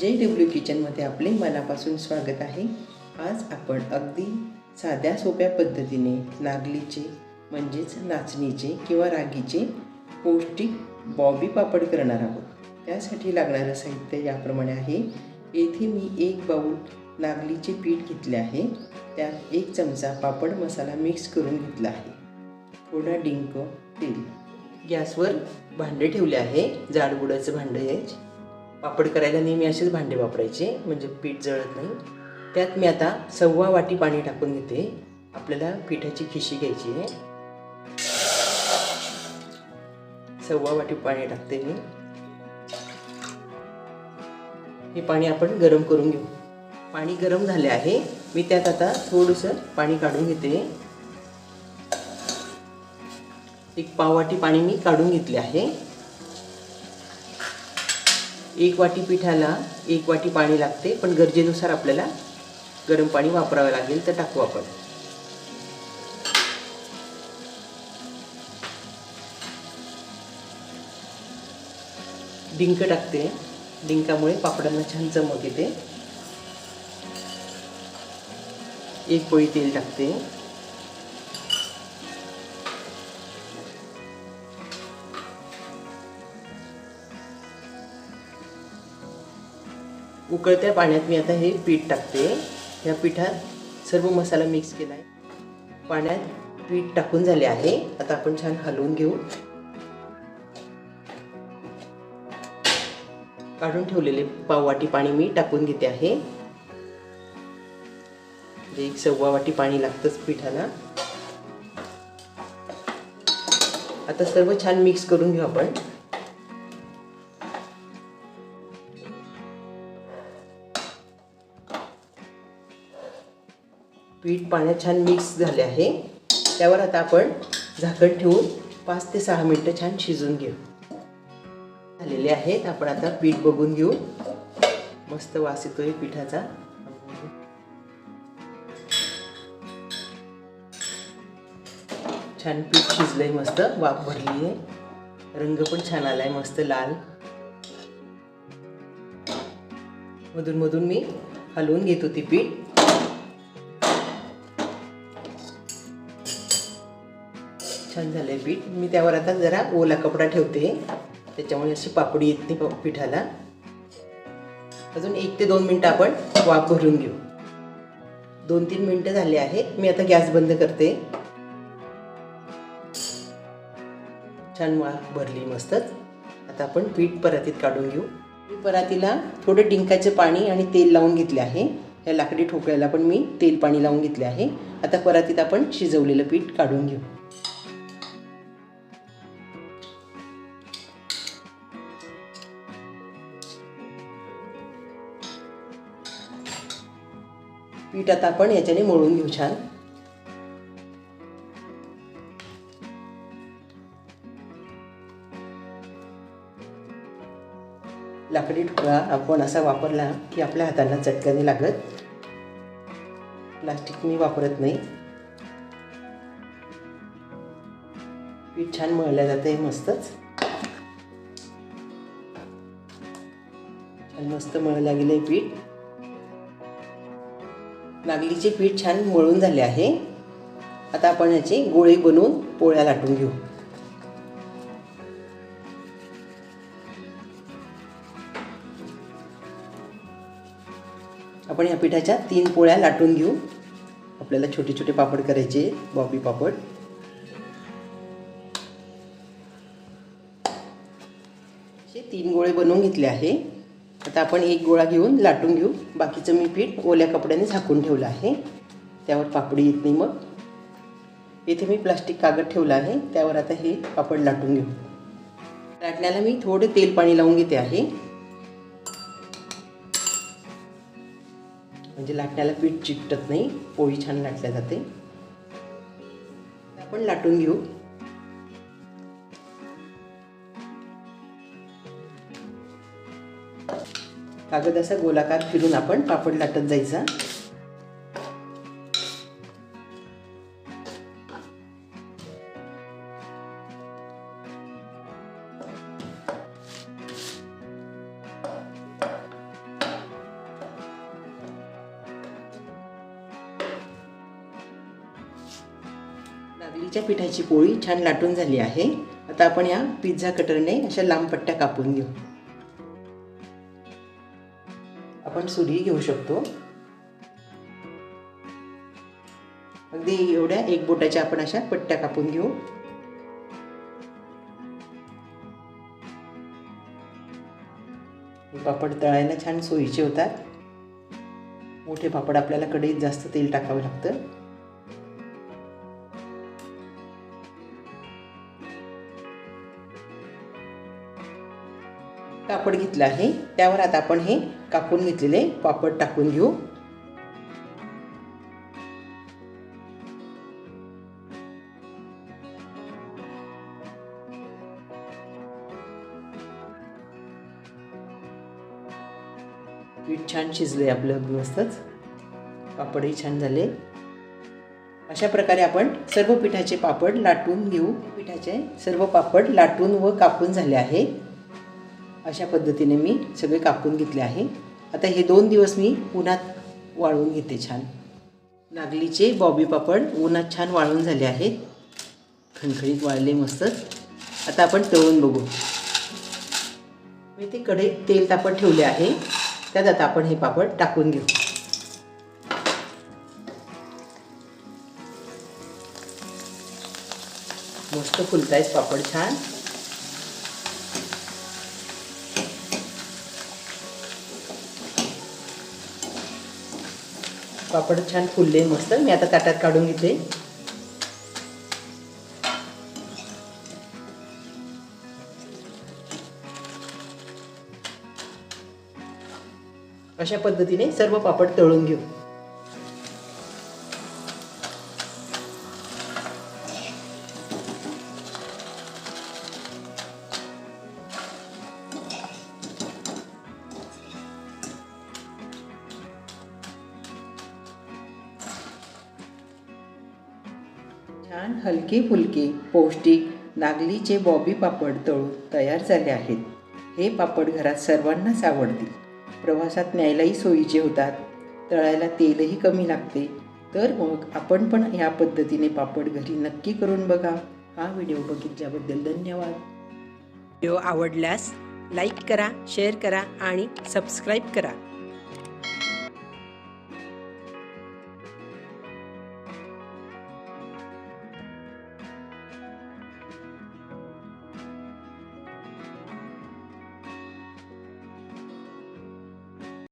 J W किचनमध्ये आपले मनापासून स्वागत आहे. आज आपण अगदी साध्या सोप्या पद्धतीने नागलीचे म्हणजेच नाचणीचे किंवा रागीचे पौष्टिक बॉबी पापड करणार आहोत. त्यासाठी लागणारं साहित्य याप्रमाणे आहे. येथे मी एक बाऊल नागलीचे पीठ घेतले आहे. त्यात एक चमचा पापड मसाला मिक्स करून घेतला आहे. थोडा डिंक तेल. गॅसवर भांडे ठेवले आहे. जाडबुडाचं भांडं आहे. पापड करायला नेहमी असेच भांडे वापरायचे म्हणजे पीठ जळत नाही. त्यात मी आता सव्वा वाटी पाणी टाकून घेते. आपल्याला पिठाची खिशी घ्यायची आहे. सव्वा वाटी पाणी टाकते मी. हे पाणी आपण गरम करून घेऊ. पाणी गरम झाले आहे. मी त्यात आता थोडंसं पाणी काढून घेते. एक पाव वाटी पाणी मी काढून घेतले आहे. एक वाटी पिठाला एक वाटी पाणी लागते पण गरजेनुसार आपल्याला गरम पाणी वापरावं लागेल तर टाकू आपण. डिंक टाकते. डिंकामुळे पापडांना छान चमक येते. एक पोळी तेल टाकते. उकळत्या पाण्यात मी आता हे पीठ टाकते. या पिठात सर्व मसाला मिक्स केला आहे पाण्यात पीठ टाकून झाले आहे. आता आपण छान हलवून घेऊ. काढून ठेवलेले पाव वाटी पाणी मी टाकून घेते आहे. म्हणजे एक सव्वा वाटी पाणी लागतंच पिठाला. आता सर्व छान मिक्स करून घेऊ आपण. पीठ पाण्यात छान मिक्स झाले आहे. त्यावर आता आपण झाकण ठेवून पाच ते सहा मिनटं छान शिजून घेऊ. झालेले आहेत. आपण आता पीठ बघून घेऊ. मस्त वास येतोय पिठाचा. छान पीठ शिजलंय मस्त. वाफ भरली आहे रंग पण छान आलाय मस्त लाल. मधून मधून मी हलवून घेत होती पीठ. छान झालं आहे पीठ मी त्यावर आता जरा ओला कपडा ठेवते. त्याच्यामुळे अशी पापडी येत नाही पिठाला. अजून एक ते दोन मिनटं आपण वाफ भरून घेऊ. दोन तीन मिनटं झाले आहेत. मी आता गॅस बंद करते. छान वाफ भरली मस्तच. आता आपण पीठ परातीत काढून घेऊ. परातीला थोडं डिंकाचे पाणी आणि तेल लावून घेतले आहे. या लाकडी ठोकळ्याला पण मी तेल पाणी लावून घेतले आहे. आता परातीत आपण शिजवलेलं पीठ काढून घेऊ. पीठ आता आपण याच्याने मळून घेऊ छान. लाकडी ठोकळा आपण असा वापरला की आपल्या हातांना चटकाने लागत. प्लास्टिक मी वापरत नाही. पीठ छान मळल्या जाते मस्तच. छान मस्त मळल्या आहे पीठ. नागलीचे पीठ छान मळून झाले आहे. आता आपण याचे गोळे बनवून पोळ्या लाटून घेऊ. आपण या पिठाच्या तीन पोळ्या लाटून घेऊ. आपल्याला छोटे छोटे पापड करायचे बॉबी पापड. असे तीन गोळे बनवून घेतले आहे. आता आपण एक गोळा घेऊन लाटून घेऊ. बाकीचं मी पीठ ओल्या कपड्याने झाकून ठेवलं आहे. त्यावर पापडी येत नाही मग. इथे मी प्लास्टिक कागद ठेवला आहे. त्यावर आता हे पापड लाटून घेऊ. लाटण्याला मी थोडं तेल पाणी लावून घेते आहे. म्हणजे लाटण्याला पीठ चिकटत नाही. पोळी छान लाटल्या जाते. आपण लाटून घेऊ. कागद असा गोलाकार फिरून आपण पापड लाटत जायचा. नागलीच्या पिठाची पोळी छान लाटून झाली आहे. आता आपण या पिझ्झा कटरने अशा लांब पट्ट्या कापून घेऊ. आपण सुरी घेऊ शकतो. अगदी एवढ्या एक बोटाच्या आपण अशा पट्ट्या कापून घेऊ. हे पापड तळायला छान सोयीचे होतात. मोठे पापड आपल्याला कढईत जास्त तेल टाकावं लागतं. कापड घेतलं आहे. त्यावर आता आपण हे कापून घेतलेले पापड टाकून घेऊ. पीठ छान शिजले आपलं मस्तच पापडही छान झाले. अशा प्रकारे आपण सर्व पिठाचे पापड लाटून घेऊ. पिठाचे सर्व पापड लाटून व कापून झाले आहे. अशा पद्धतीने मी सगळे कापून घेतले आहे. आता हे दोन दिवस मी उन्हात वाळवून घेते छान. नागलीचे बॉबी पापड उन्हात छान वाळून झाले आहेत. खणखणीत वाळले मस्तच आता आपण तळून बघू. मी ते कडे तेल तापत ठेवले आहे. त्यात आता आपण हे पापड टाकून घेऊ. मस्त फुलतायत पापड छान. पापड छान फुलले मस्त. मी आता ताटात काढून घेते. अशा पद्धतीने सर्व पापड तळून घेऊ. छान हलके फुलके पौष्टिक नागलीचे बॉबी पापड तळून तयार झाले आहेत. हे पापड घरात सर्वांनाच आवडतील. प्रवासात न्यायलाही सोयीचे होतात. तळायला तेलही कमी लागते. तर मग आपण पण ह्या पद्धतीने पापड घरी नक्की करून बघा. हा व्हिडिओ बघितल्याबद्दल धन्यवाद. व्हिडिओ आवडल्यास लाईक करा शेअर करा आणि सबस्क्राईब करा.